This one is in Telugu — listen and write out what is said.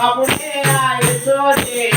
అప్పుడే ఆయన చూసి